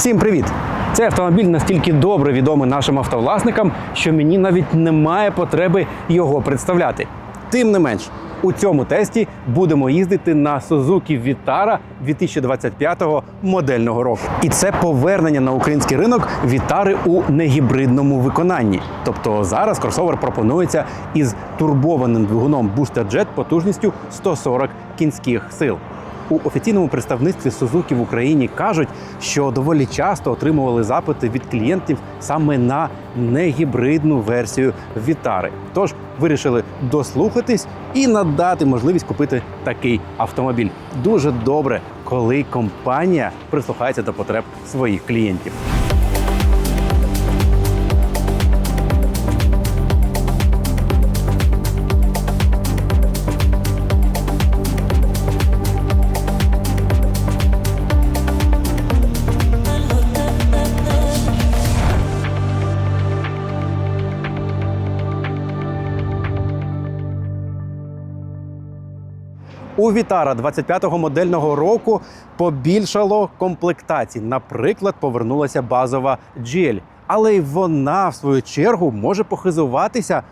Всім привіт! Цей автомобіль настільки добре відомий нашим автовласникам, що мені навіть немає потреби його представляти. Тим не менш, у цьому тесті будемо їздити на Suzuki Vitara 2025 модельного року. І це повернення на український ринок Вітари у негібридному виконанні. Тобто зараз кросовер пропонується із турбованим двигуном Booster Jet потужністю 140 кінських сил. У офіційному представництві Сузуки в Україні кажуть, що доволі часто отримували запити від клієнтів саме на негібридну версію Вітари. Тож вирішили дослухатись і надати можливість купити такий автомобіль. Дуже добре, коли компанія прислухається до потреб своїх клієнтів. Вітара 25-го модельного року побільшало комплектацій. Наприклад, повернулася базова GL. Але й вона, в свою чергу, може похизуватися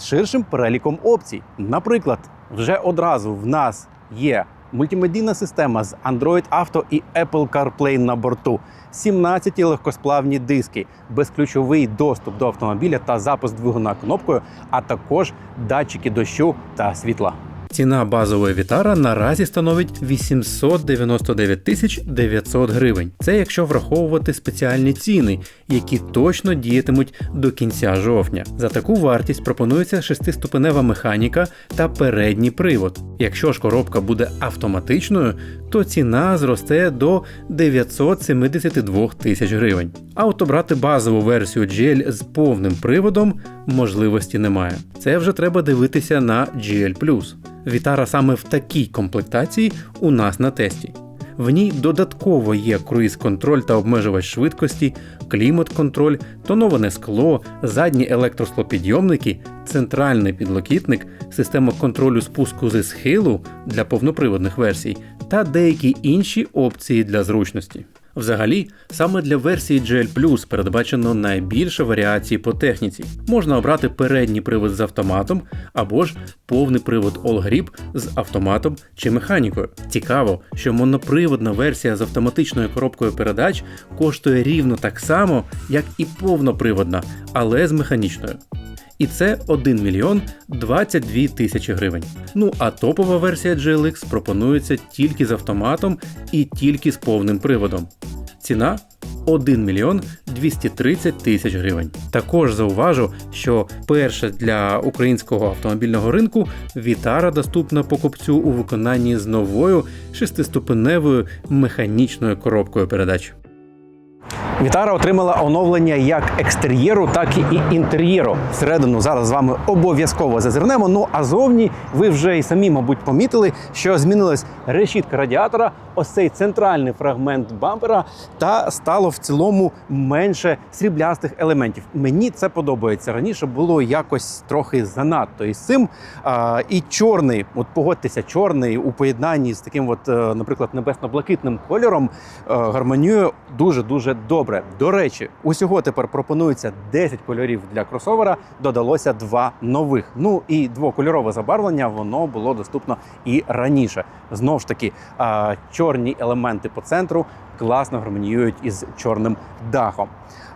ширшим переліком опцій. Наприклад, вже одразу в нас є мультимедійна система з Android Auto і Apple CarPlay на борту, 17 легкосплавні диски, безключовий доступ до автомобіля та запуск двигуна кнопкою, а також датчики дощу та світла. Ціна базової Вітара наразі становить 899 тисяч 900 гривень. Це якщо враховувати спеціальні ціни, які точно діятимуть до кінця жовтня. За таку вартість пропонується шестиступенева механіка та передній привод. Якщо ж коробка буде автоматичною, то ціна зросте до 972 тисяч гривень. А от обрати базову версію GL з повним приводом можливості немає. Це вже треба дивитися на GL+. Вітара саме в такій комплектації у нас на тесті. В ній додатково є круїз-контроль та обмежувач швидкості, клімат-контроль, тоноване скло, задні електросклопідйомники, центральний підлокітник, система контролю спуску зі схилу для повноприводних версій та деякі інші опції для зручності. Взагалі, саме для версії GL Plus передбачено найбільше варіацій по техніці. Можна обрати передній привод з автоматом або ж повний привод All Grip з автоматом чи механікою. Цікаво, що моноприводна версія з автоматичною коробкою передач коштує рівно так само, як і повноприводна, але з механічною. І це 1 мільйон 22 тисячі гривень. Ну а топова версія GLX пропонується тільки з автоматом і тільки з повним приводом. Ціна 1 мільйон 230 тисяч гривень. Також зауважу, що перше для українського автомобільного ринку Вітара доступна покупцю у виконанні з новою шестиступеневою механічною коробкою передач. Вітара отримала оновлення як екстер'єру, так і інтер'єру. Всередину зараз з вами обов'язково зазирнемо. Ну а зовні ви вже і самі, мабуть, помітили, що змінилась решітка радіатора, ось цей центральний фрагмент бампера, та стало в цілому менше сріблястих елементів. Мені це подобається. Раніше було якось трохи занадто із цим. А, і чорний, от погодьтеся, чорний у поєднанні з таким, от, е, наприклад, небесно-блакитним кольором е, гармоніює дуже дуже добре. До речі, усього тепер пропонується 10 кольорів для кросовера. Додалося два нових. Ну і двокольорове забарвлення воно було доступно і раніше. Знову ж таки, чорні елементи по центру класно гармоніюють із чорним дахом.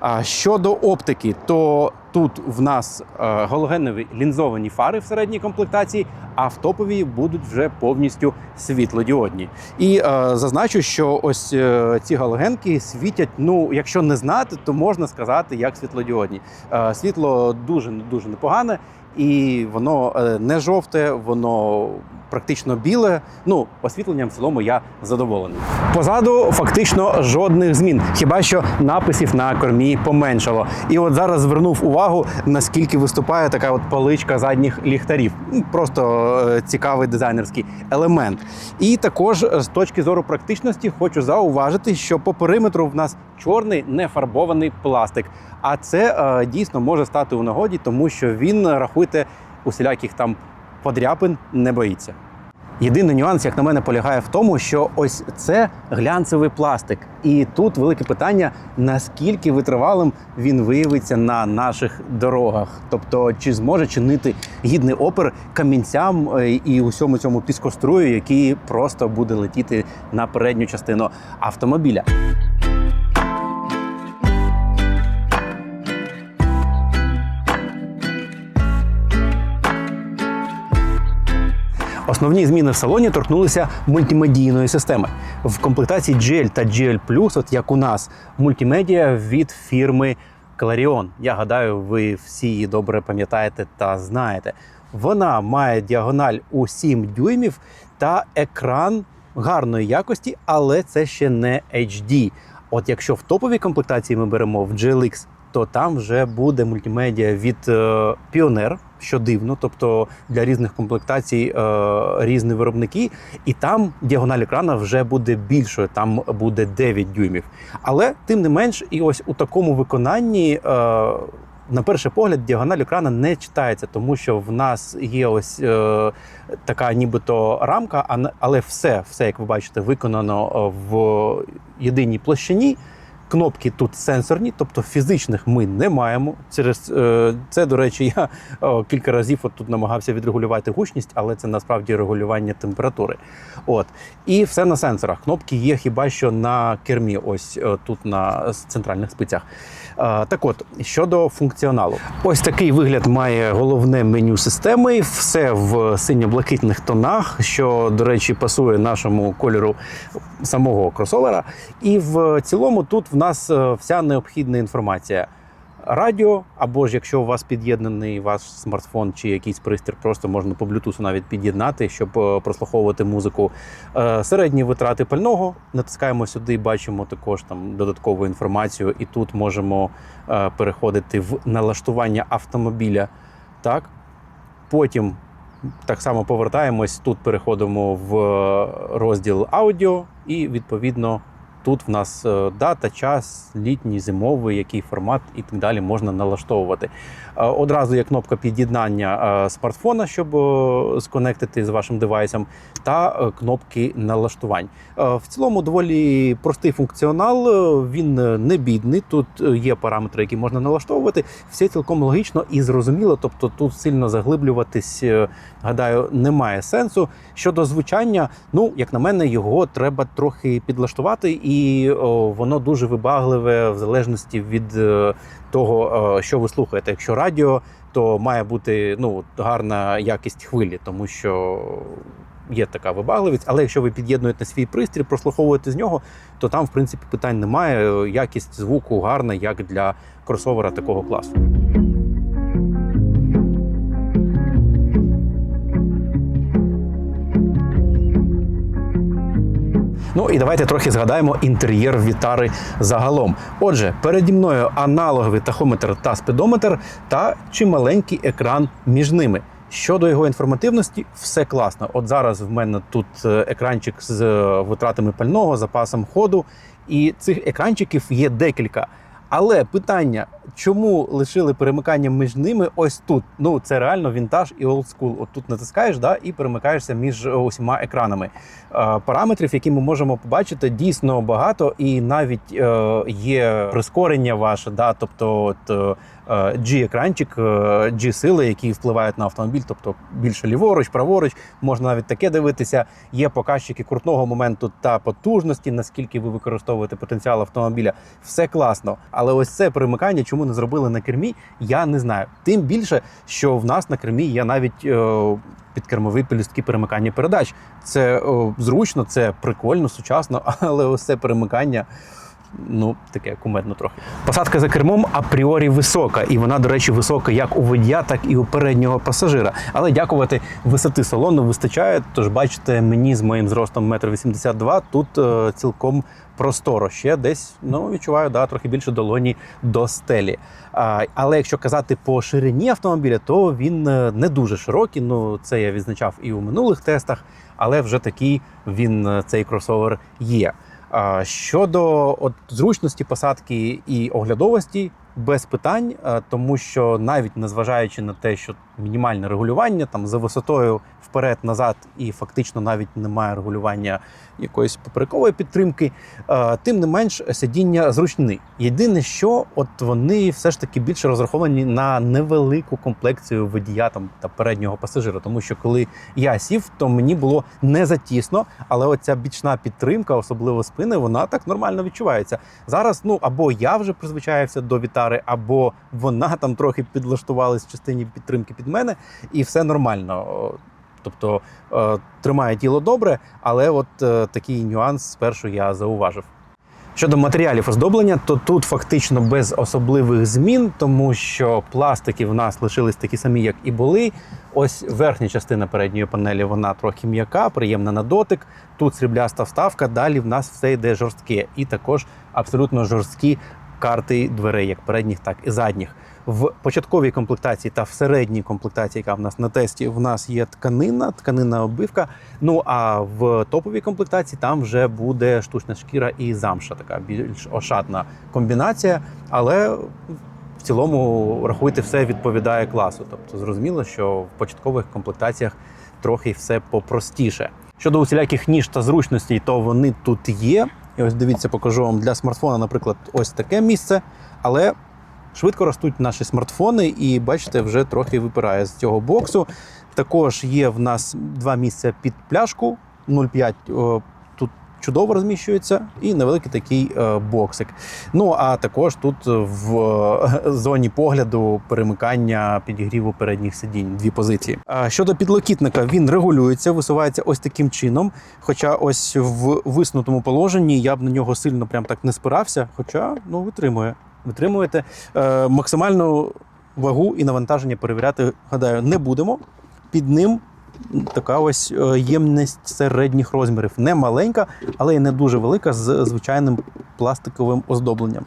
А щодо оптики, то тут в нас е, галогенові лінзовані фари в середній комплектації, а в топовій будуть вже повністю світлодіодні. І е, зазначу, що ось е, ці галогенки світять. Ну, якщо не знати, то можна сказати як світлодіодні. Е, світло дуже дуже непогане, і воно е, не жовте, воно практично біле. Ну, освітленням в цілому я задоволений. Позаду фактично жодних змін, хіба що написів на кормі поменшало. І от зараз звернув увагу, наскільки виступає така от паличка задніх ліхтарів. Ну, Просто е, цікавий дизайнерський елемент. І також е, з точки зору практичності хочу зауважити, що по периметру в нас чорний нефарбований пластик. А це е, дійсно може стати у нагоді, тому що він рахуйте усіляких там подряпин не боїться. Єдиний нюанс, як на мене, полягає в тому, що ось це глянцевий пластик. І тут велике питання, наскільки витривалим він виявиться на наших дорогах. Тобто, чи зможе чинити гідний опір камінцям е, і усьому цьому піскострую, який просто буде летіти на передню частину автомобіля. Основні зміни в салоні торкнулися мультимедійної системи. В комплектації GL та GL от як у нас, мультимедіа від фірми Clarion. Я гадаю, ви всі її добре пам'ятаєте та знаєте. Вона має діагональ у 7 дюймів та екран гарної якості, але це ще не HD. От якщо в топовій комплектації ми беремо в GLX, то там вже буде мультимедіа від Pioneer, що дивно, тобто для різних комплектацій е, різні виробники, і там діагональ екрана вже буде більшою, там буде 9 дюймів. Але тим не менш, і ось у такому виконанні. Е, на перший погляд, діагональ екрана не читається, тому що в нас є ось е, така нібито рамка, але все, все, як ви бачите, виконано е, в єдиній площині. Кнопки тут сенсорні, тобто фізичних ми не маємо. Через е, це, до речі, я кілька разів от тут намагався відрегулювати гучність, але це насправді регулювання температури. От і все на сенсорах. Кнопки є хіба що на кермі, ось е, тут на центральних спицях. Так от, щодо функціоналу, ось такий вигляд має головне меню системи. Все в синьо-блакитних тонах, що, до речі, пасує нашому кольору самого кросовера. І в цілому тут в нас е, вся необхідна інформація. Радіо, або ж якщо у вас під'єднаний ваш смартфон чи якийсь пристрій, просто можна по Bluetooth навіть під'єднати, щоб е, прослуховувати музику. Е, Середні витрати пального натискаємо сюди, бачимо також там додаткову інформацію, і тут можемо е, переходити в налаштування автомобіля. Так, потім так само повертаємось. Тут переходимо в розділ аудіо, і відповідно тут в нас е, дата, час, літній, зимовий, який формат і так далі можна налаштовувати. Е, Одразу є кнопка під'єднання е, смартфона, щоб сконектити з вашим девайсом, та кнопки налаштувань. В цілому доволі простий функціонал. Він не бідний. Тут є параметри, які можна налаштовувати. Все цілком логічно і зрозуміло. Тобто тут сильно заглиблюватись, гадаю, немає сенсу. Щодо звучання, ну як на мене, його треба трохи підлаштувати, і о, воно дуже вибагливе в залежності від е, того, е, що ви слухаєте. Якщо радіо, то має бути ну гарна якість хвилі, тому що. Є така вибагливість, але якщо ви під'єднуєте свій пристрій, прослуховуєте з нього, то там, в принципі, питань немає. Якість звуку гарна, як для кросовера такого класу. Ну і давайте трохи згадаємо інтер'єр Вітари загалом. Отже, переді мною аналоговий тахометр та спідометр та чималенький екран між ними. Щодо його інформативності, все класно. От зараз в мене тут е, екранчик з е, витратами пального, запасом ходу, і цих екранчиків є декілька. Але питання, чому лишили перемикання між ними ось тут? Ну це реально вінтаж і олдскул. От тут натискаєш, да, і перемикаєшся між е, усіма екранами. Е, Параметрів, які ми можемо побачити, дійсно багато, і навіть е, є прискорення ваше, да, тобто от, е, G-екранчик, е, G-сили, які впливають на автомобіль, тобто більше ліворуч, праворуч, можна навіть таке дивитися. Є показчики крутного моменту та потужності, наскільки ви використовуєте потенціал автомобіля. Все класно. Але ось це перемикання, чому не зробили на кермі, я не знаю. Тим більше, що в нас на кермі є навіть е, підкермові пелюстки перемикання передач. Це е, зручно, це прикольно, сучасно, але ось це перемикання. Ну, таке кумедно трохи. Посадка за кермом апріорі висока, і вона, до речі, висока як у водія, так і у переднього пасажира. Але дякувати висоти салону вистачає. Тож бачите, мені з моїм зростом 1,82 м тут е, цілком просторо. Ще десь ну відчуваю да, трохи більше долоні до стелі. А, але якщо казати по ширині автомобіля, то він е, не дуже широкий. Ну це я відзначав і у минулих тестах, але вже такий він е, цей кросовер є. Щодо от, зручності посадки і оглядовості, без питань, тому що навіть незважаючи на те, що мінімальне регулювання там за висотою вперед-назад, і фактично навіть немає регулювання якоїсь поперекової підтримки. Е, Тим не менш, сидіння зручні. Єдине, що от вони все ж таки більше розраховані на невелику комплекцію водія там та переднього пасажира. Тому що коли я сів, то мені було не затісно, але оця бічна підтримка, особливо спини, вона так нормально відчувається. Зараз ну або я вже призвичаєвся до вітари, або вона там трохи підлаштувалась в частині підтримки під мене, і все нормально. Тобто е, тримає тіло добре, але от е, такий нюанс спершу я зауважив. Щодо матеріалів оздоблення, то тут фактично без особливих змін, тому що пластики в нас лишились такі самі, як і були. Ось верхня частина передньої панелі вона трохи м'яка, приємна на дотик. Тут срібляста вставка. Далі в нас все йде жорстке, і також абсолютно жорсткі карти дверей, як передніх, так і задніх. В початковій комплектації та в середній комплектації, яка в нас на тесті, в нас є тканина, тканинна оббивка. Ну а в топовій комплектації там вже буде штучна шкіра і замша, така більш ошатна комбінація. Але в цілому рахуйте, все відповідає класу. Тобто зрозуміло, що в початкових комплектаціях трохи все попростіше. Щодо усіляких ніж та зручностей, то вони тут є. І ось дивіться, покажу вам для смартфона, наприклад, ось таке місце, але швидко ростуть наші смартфони, і бачите, вже трохи випирає з цього боксу. Також є в нас два місця під пляшку 0,5 тут чудово розміщується, і невеликий такий е, боксик. Ну а також тут в е, зоні погляду перемикання підігріву передніх сидінь, дві позиції. Щодо підлокітника, він регулюється, висувається ось таким чином. Хоча ось в виснутому положенні я б на нього сильно прям так не спирався, хоча ну витримує. Витримуєте е, максимальну вагу і навантаження перевіряти, гадаю, не будемо. Під ним така ось е, ємність середніх розмірів. Не маленька, але й не дуже велика з звичайним пластиковим оздобленням.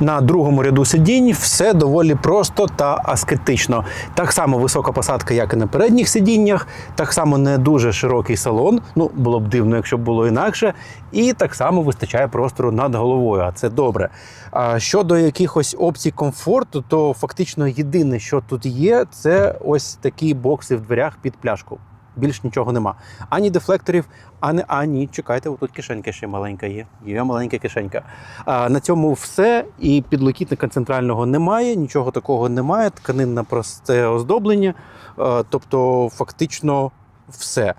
На другому ряду сидінь все доволі просто та аскетично. Так само висока посадка, як і на передніх сидіннях, так само не дуже широкий салон. Ну було б дивно, якщо б було інакше. І так само вистачає простору над головою, а це добре. А щодо якихось опцій комфорту, то фактично єдине, що тут є, це ось такі бокси в дверях під пляшку. Більш нічого нема. Ані дефлекторів, ані, а ні, чекайте, тут кишенька ще маленька є. Є маленька кишенька. А, на цьому все. І підлокітника центрального немає, нічого такого немає. Тканинне просте оздоблення. А, тобто, фактично. Все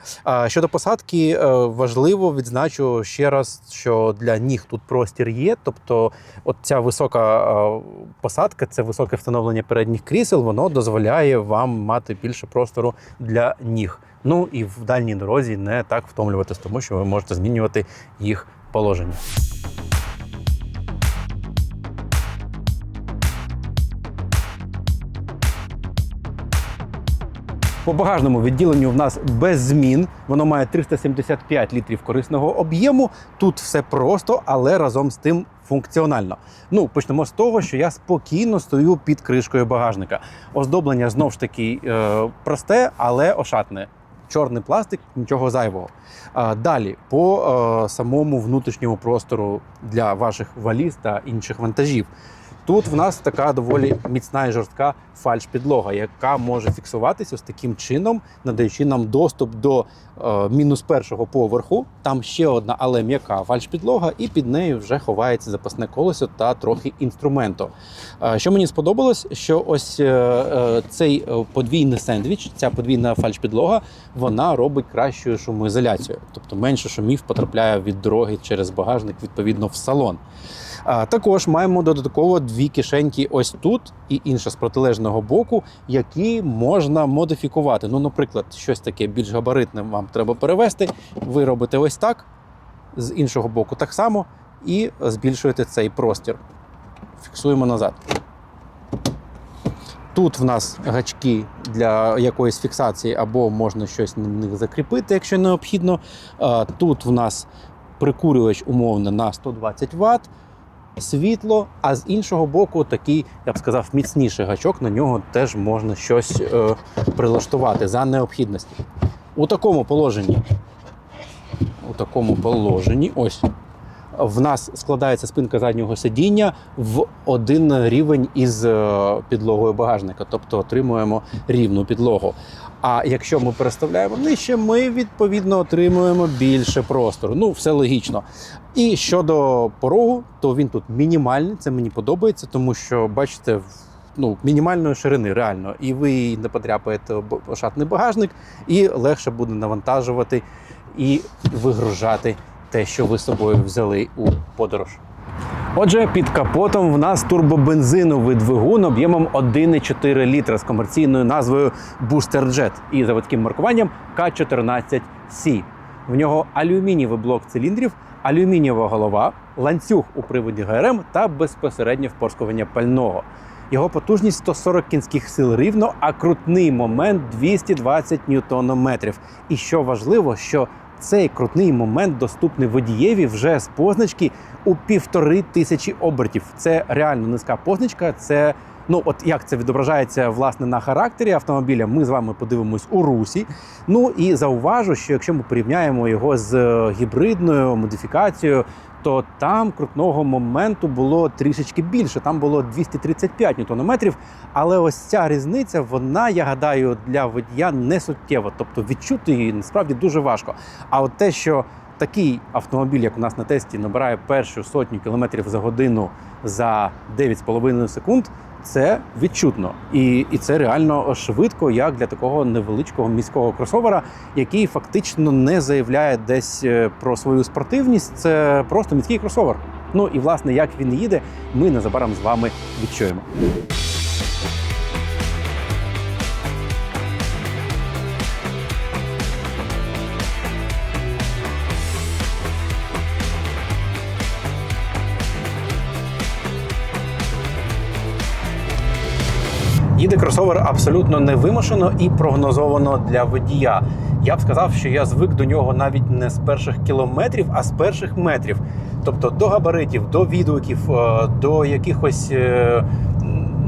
щодо посадки, е, важливо відзначу ще раз, що для ніг тут простір є. Тобто, от ця висока е, посадка, це високе встановлення передніх крісел, воно дозволяє вам мати більше простору для ніг. Ну і в дальній дорозі не так втомлюватись, тому що ви можете змінювати їх положення. По багажному відділенню в нас без змін. Воно має 375 літрів корисного об'єму. Тут все просто, але разом з тим функціонально. Ну, почнемо з того, що я спокійно стою під кришкою багажника. Оздоблення знов ж таки е, просте, але ошатне. Чорний пластик, нічого зайвого. Далі по е, самому внутрішньому простору для ваших валіз та інших вантажів. Тут в нас така доволі міцна і жорстка фальш-підлога, яка може фіксуватися ось таким чином, надаючи нам доступ до мінус першого поверху. Там ще одна, але м'яка фальш-підлога, і під нею вже ховається запасне колесо та трохи інструменту. Е, що мені сподобалось, що ось е, е, цей е, подвійний сендвіч, ця подвійна фальш-підлога, вона робить кращу шумоізоляцію, тобто менше шумів потрапляє від дороги через багажник відповідно в салон. Також маємо додатково дві кишеньки ось тут і інша з протилежного боку, які можна модифікувати. Ну, наприклад, щось таке більш габаритне вам треба перевести. Ви робите ось так, з іншого боку так само, і збільшуєте цей простір. Фіксуємо назад. Тут в нас гачки для якоїсь фіксації, або можна щось на них закріпити, якщо необхідно. Тут в нас прикурювач умовно на 120 Вт, світло, а з іншого боку, такий, я б сказав, міцніший гачок, на нього теж можна щось е, прилаштувати за необхідності. У такому положенні, у такому положенні, ось. В нас складається спинка заднього сидіння в один рівень із е, підлогою багажника, тобто отримуємо рівну підлогу. А якщо ми переставляємо нижче, ми відповідно отримуємо більше простору. Ну, все логічно. І щодо порогу, то він тут мінімальний. Це мені подобається, тому що бачите, ну, мінімальної ширини реально. І ви не потряпаєте об шатний багажник, і легше буде навантажувати і вигружати те, що ви з собою взяли у подорож. Отже, під капотом в нас турбобензиновий двигун об'ємом 1,4 літра з комерційною назвою Booster Jet і заводським маркуванням К14C. В нього алюмінієвий блок циліндрів, алюмінієва голова, ланцюг у приводі ГРМ та безпосереднє впорскування пального. Його потужність 140 кінських сил рівно, а крутний момент 220 ньютонометрів. І що важливо, що цей крутний момент доступний водієві вже з позначки у півтори тисячі обертів. Це реально низька позначка. Це ну от як це відображається власне на характері автомобіля. Ми з вами подивимось у русі. Ну і зауважу, що якщо ми порівняємо його з гібридною модифікацією, то там крутного моменту було трішечки більше. Там було 235 ньютонометрів. Але ось ця різниця, вона, я гадаю, для водія не суттєва. Тобто відчути її насправді дуже важко. А от те, що такий автомобіль, як у нас на тесті, набирає першу сотню кілометрів за годину за 9,5 секунд, це відчутно. І, і це реально швидко, як для такого невеличкого міського кросовера, який фактично не заявляє десь е, про свою спортивність. Це просто міський кросовер. Ну і власне, як він їде, ми незабаром з вами відчуємо. Їде кросовер абсолютно невимушено і прогнозовано для водія. Я б сказав, що я звик до нього навіть не з перших кілометрів, а з перших метрів. Тобто до габаритів, до відгуків, е, до якихось е,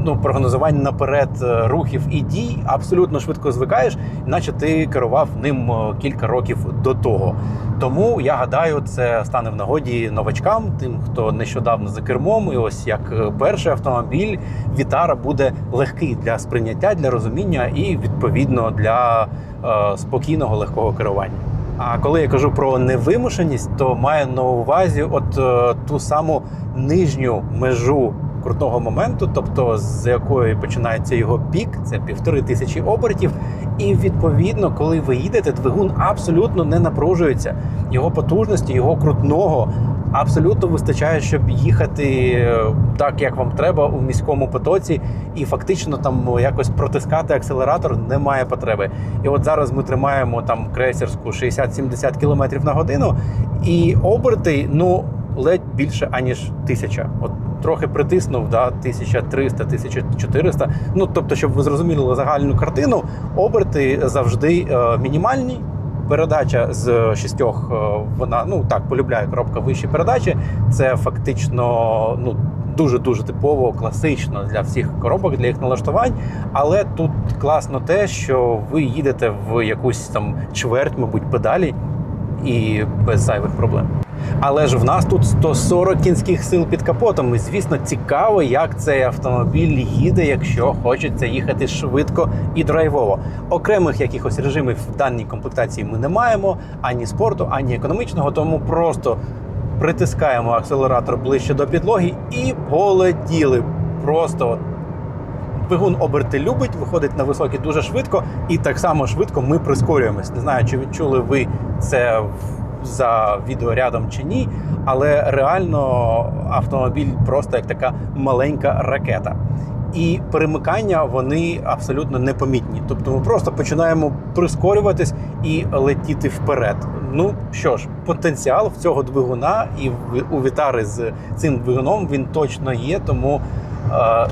ну, прогнозувань наперед е, рухів і дій абсолютно швидко звикаєш, наче ти керував ним кілька років до того. Тому я гадаю, це стане в нагоді новачкам, тим, хто нещодавно за кермом. І ось як е, перший автомобіль Вітара буде легкий для сприйняття, для розуміння і відповідно для е, спокійного легкого керування. А коли я кажу про невимушеність, то маю на увазі от е, ту саму нижню межу крутного моменту, тобто з якої починається його пік, це півтори тисячі обертів. І відповідно, коли ви їдете, двигун абсолютно не напружується. Його потужності, його крутного абсолютно вистачає, щоб їхати е, так, як вам треба у міському потоці, і фактично там якось протискати акселератор немає потреби. І от зараз ми тримаємо там крейсерську 60-70 км на годину, і оберти ну ледь більше аніж тисяча. От трохи притиснув, да, 1300, 1400. Ну тобто, щоб ви зрозуміли загальну картину, оберти завжди е, мінімальні. Передача з шістьох, е, вона ну так полюбляє коробка вищі передачі. Це фактично ну дуже дуже типово, класично для всіх коробок, для їх налаштувань. Але тут класно те, що ви їдете в якусь там чверть, мабуть, педалі і без зайвих проблем. Але ж в нас тут 140 кінських сил під капотом. І звісно, цікаво, як цей автомобіль їде, якщо хочеться їхати швидко і драйвово. Окремих якихось режимів в даній комплектації ми не маємо ані спорту, ані економічного, тому просто притискаємо акселератор ближче до підлоги і полетіли. Просто от Двигун оберти любить, виходить на високі дуже швидко, і так само швидко ми прискорюємось. Не знаю, чи відчули ви це за відеорядом чи ні, але реально автомобіль просто як така маленька ракета. І перемикання вони абсолютно непомітні. Тобто ми просто починаємо прискорюватись і летіти вперед. Ну що ж, потенціал в цього двигуна і у Вітари з цим двигуном він точно є, тому. Е,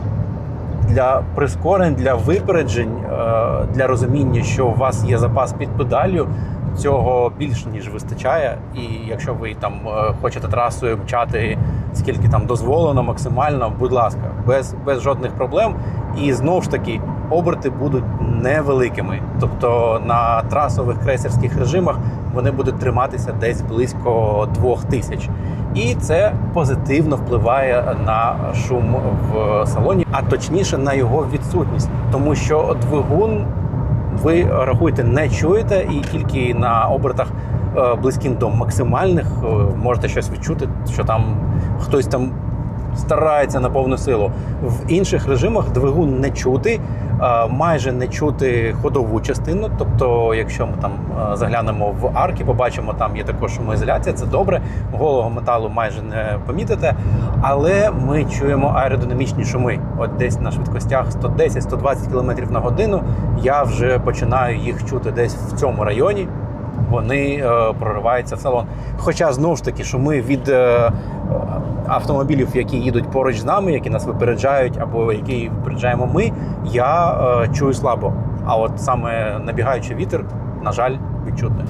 для прискорень, для випереджень, е, для розуміння, що у вас є запас під педаллю, цього більше ніж вистачає. І якщо ви там е, хочете трасою мчати скільки там дозволено максимально, будь ласка, без, без жодних проблем. І знову ж таки, оберти будуть невеликими. Тобто на трасових крейсерських режимах вони будуть триматися десь близько 2000. І це позитивно впливає на шум в салоні, а точніше на його відсутність, тому що двигун ви рахуйте, не чуєте, і тільки на обертах е, близьким до максимальних е, можете щось відчути, що там хтось там старається на повну силу. В інших режимах двигун не чути, майже не чути ходову частину. Тобто, якщо ми там заглянемо в арки, побачимо, там є також шумоізоляція, це добре. Голого металу майже не помітите, але ми чуємо аеродинамічні шуми. От десь на швидкостях 110-120 км на годину я вже починаю їх чути десь в цьому районі. Вони е, прориваються в салон. Хоча знову ж таки, шуми від е, автомобілів, які їдуть поруч з нами, які нас випереджають, або які випереджаємо ми, я е, чую слабо. А от саме набігаючий вітер, на жаль, відчутний.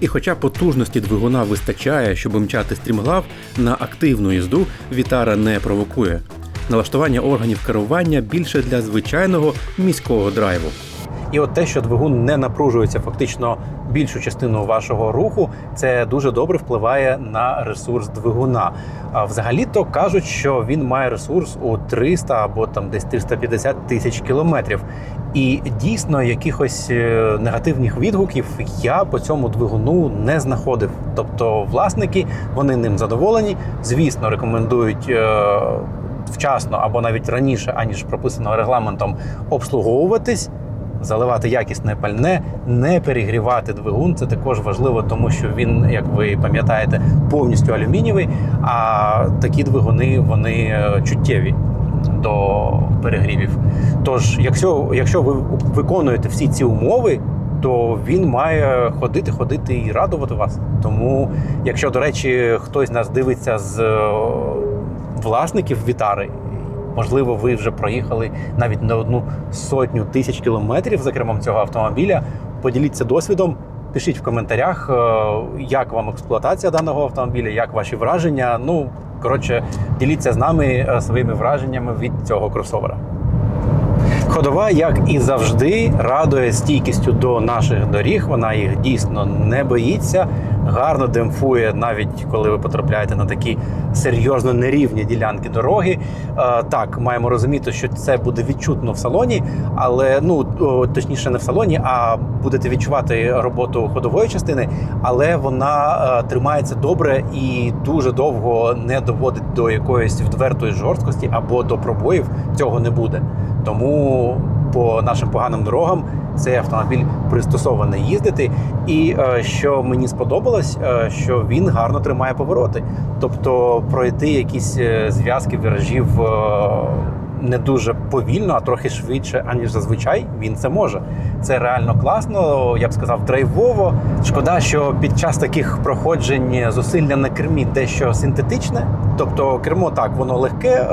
І хоча потужності двигуна вистачає, щоб мчати стрімглав, на активну їзду Вітара не провокує. Налаштування органів керування більше для звичайного міського драйву. І от те, що двигун не напружується фактично більшу частину вашого руху, це дуже добре впливає на ресурс двигуна. А взагалі-то кажуть, що він має ресурс у 300 або там десь 350 тисяч кілометрів. І дійсно якихось е, негативних відгуків я по цьому двигуну не знаходив. Тобто, власники вони ним задоволені. Звісно, рекомендують. е, Вчасно або навіть раніше, аніж прописано регламентом, обслуговуватись, заливати якісне пальне, не перегрівати двигун. Це також важливо, тому що він, як ви пам'ятаєте, повністю алюмінієвий. А такі двигуни вони е, чуттєві до перегрівів. Тож, якщо, якщо ви виконуєте всі ці умови, то він має ходити, ходити і радувати вас. Тому, якщо, до речі, хтось нас дивиться з е, власників Вітари, можливо, ви вже проїхали навіть не одну сотню тисяч кілометрів за кермом цього автомобіля. Поділіться досвідом. Пишіть в коментарях, е, як вам експлуатація даного автомобіля, як ваші враження. Ну коротше, діліться з нами е, своїми враженнями від цього кросовера. Ходова, як і завжди, радує стійкістю до наших доріг. Вона їх дійсно не боїться, гарно демпфує, навіть коли ви потрапляєте на такі серйозно нерівні ділянки дороги. Е, Так, маємо розуміти, що це буде відчутно в салоні, але ну точніше, не в салоні, а будете відчувати роботу ходової частини, але вона е, тримається добре і дуже довго не доводить до якоїсь відвертої жорсткості або до пробоїв. Цього не буде. Тому по нашим поганим дорогам цей автомобіль пристосований їздити. І е, що мені сподобалось, е, що він гарно тримає повороти. Тобто пройти якісь е, зв'язки виражів не дуже повільно, а трохи швидше, аніж зазвичай, він це може. Це реально класно, я б сказав, драйвово. Шкода, що під час таких проходжень зусилля на кермі дещо синтетичне. Тобто кермо так, воно легке, е,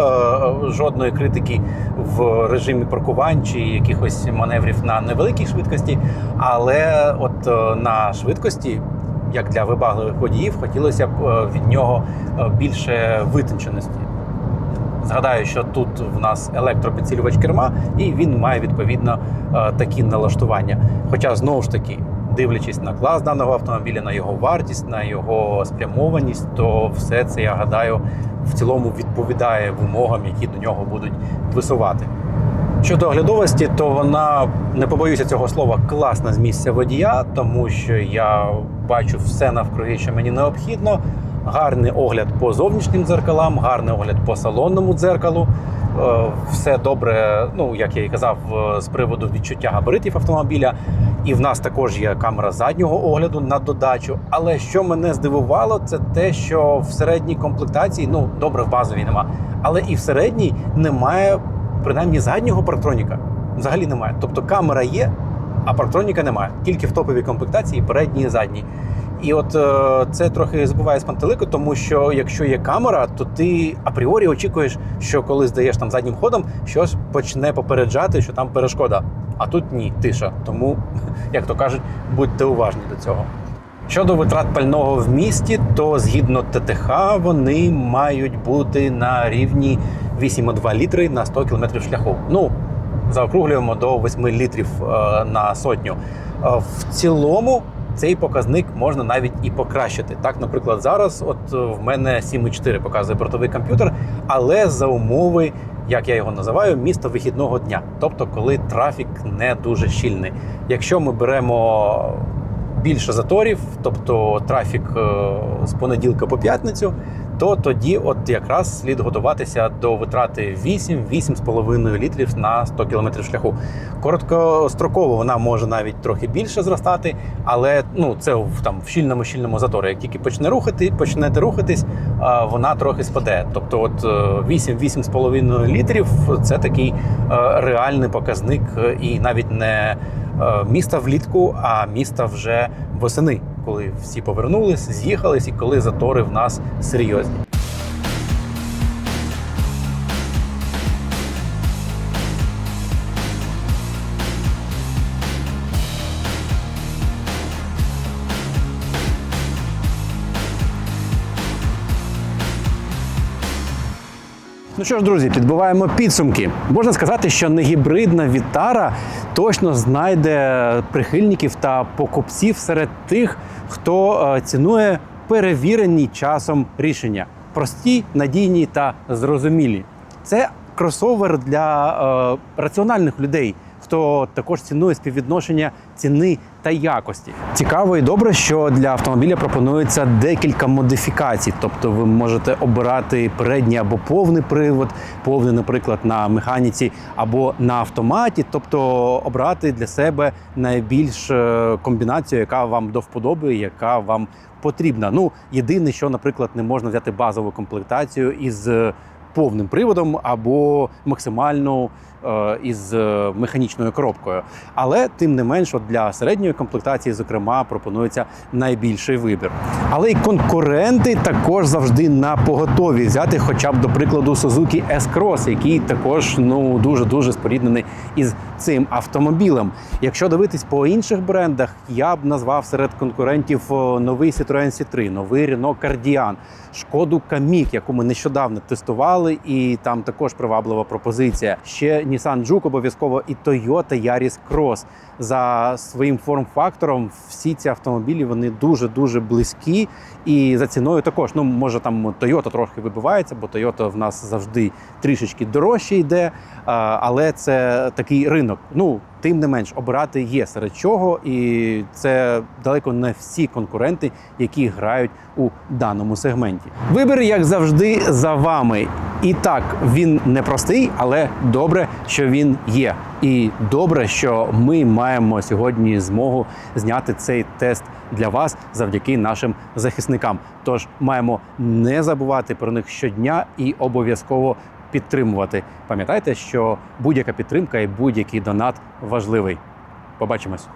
жодної критики в режимі паркувань чи якихось маневрів на невеликій швидкості. Але от е, на швидкості, як для вибагливих водіїв, хотілося б е, від нього е, більше витонченості. Згадаю, що тут в нас електропідсилювач керма, і він має відповідно е, такі налаштування. Хоча знову ж таки, дивлячись на клас даного автомобіля, на його вартість, на його спрямованість, то все це я гадаю в цілому відповідає вимогам, які до нього будуть висувати. Щодо оглядовості, то вона не побоюся цього слова класна з місця водія, тому що я бачу все навкруги, що мені необхідно. Гарний огляд по зовнішнім дзеркалам, гарний огляд по салонному дзеркалу. Е, Все добре, ну як я і казав, з приводу відчуття габаритів автомобіля. І в нас також є камера заднього огляду на додачу. Але що мене здивувало, це те, що в середній комплектації, ну добре, в базовій нема, але і в середній немає принаймні заднього парктроніка. Взагалі немає. Тобто камера є, а парктроніка немає. Тільки в топовій комплектації передній і задній. І от е, це трохи збиває з пантелику, тому що якщо є камера, то ти апріорі очікуєш, що коли здаєш там заднім ходом, щось почне попереджати, що там перешкода. А тут ні, тиша. Тому, як то кажуть, будьте уважні до цього. Щодо витрат пального в місті, то згідно ТТХ вони мають бути на рівні 8,2 літри на 100 км шляху. Ну, заокруглюємо до 8 літрів е, на сотню. Е, В цілому цей показник можна навіть і покращити. Так, наприклад, зараз, от е, в мене 7,4 показує бортовий комп'ютер, але за умови, як я його називаю, місто вихідного дня, тобто коли трафік не дуже щільний. Якщо ми беремо більше заторів, тобто трафік е, з понеділка по п'ятницю, то тоді от якраз слід готуватися до витрати 8-8,5 літрів на 100 км шляху. Короткостроково вона може навіть трохи більше зростати, але ну це в там в щільному щільному заторі. Як тільки почне рухати, почнете рухатись, вона трохи спаде. Тобто, от е, 8-8,5 літрів це такий е, реальний показник, е, і навіть не е, міста влітку, а міста вже восени, коли всі повернулись, з'їхались, і коли затори в нас серйозні. Ну що ж, друзі, підбиваємо підсумки. Можна сказати, що негібридна Вітара точно знайде прихильників та покупців серед тих, хто е, цінує перевірені часом рішення. Прості, надійні та зрозумілі. Це кросовер для е, раціональних людей, хто також цінує співвідношення ціни та якості. Цікаво і добре, що для автомобіля пропонується декілька модифікацій. Тобто ви можете обирати передній або повний привод, повний, наприклад, на механіці або на автоматі, тобто обрати для себе найбільш е, комбінацію, яка вам до вподоби, яка вам потрібна. Ну, єдине, що, наприклад, не можна взяти базову комплектацію із е, повним приводом або максимальну е, із е, механічною коробкою. Але тим не менш, от для середньої комплектації, зокрема, пропонується найбільший вибір. Але й конкуренти також завжди на поготові взяти, хоча б до прикладу, Suzuki S-Cross, який також ну дуже дуже споріднений із цим автомобілем. Якщо дивитись по інших брендах, я б назвав серед конкурентів новий Citroen C3, новий Renault Cardian, шкоду Kamiq, яку ми нещодавно тестували, і там також приваблива пропозиція. Ще Nissan Juke обов'язково і Toyota Yaris Cross. За своїм форм-фактором всі ці автомобілі вони дуже дуже близькі. І за ціною також. Ну може там Toyota трохи вибивається, бо Toyota в нас завжди трішечки дорожче йде. Але це такий ринок. Ну тим не менш, обирати є серед чого, і це далеко не всі конкуренти, які грають у даному сегменті. Вибір, як завжди, за вами. І так, він непростий, але добре, що він є. І добре, що ми маємо сьогодні змогу зняти цей тест для вас завдяки нашим захисникам. Тож маємо не забувати про них щодня і обов'язково підтримувати. Пам'ятайте, що будь-яка підтримка і будь-який донат важливий. Побачимось.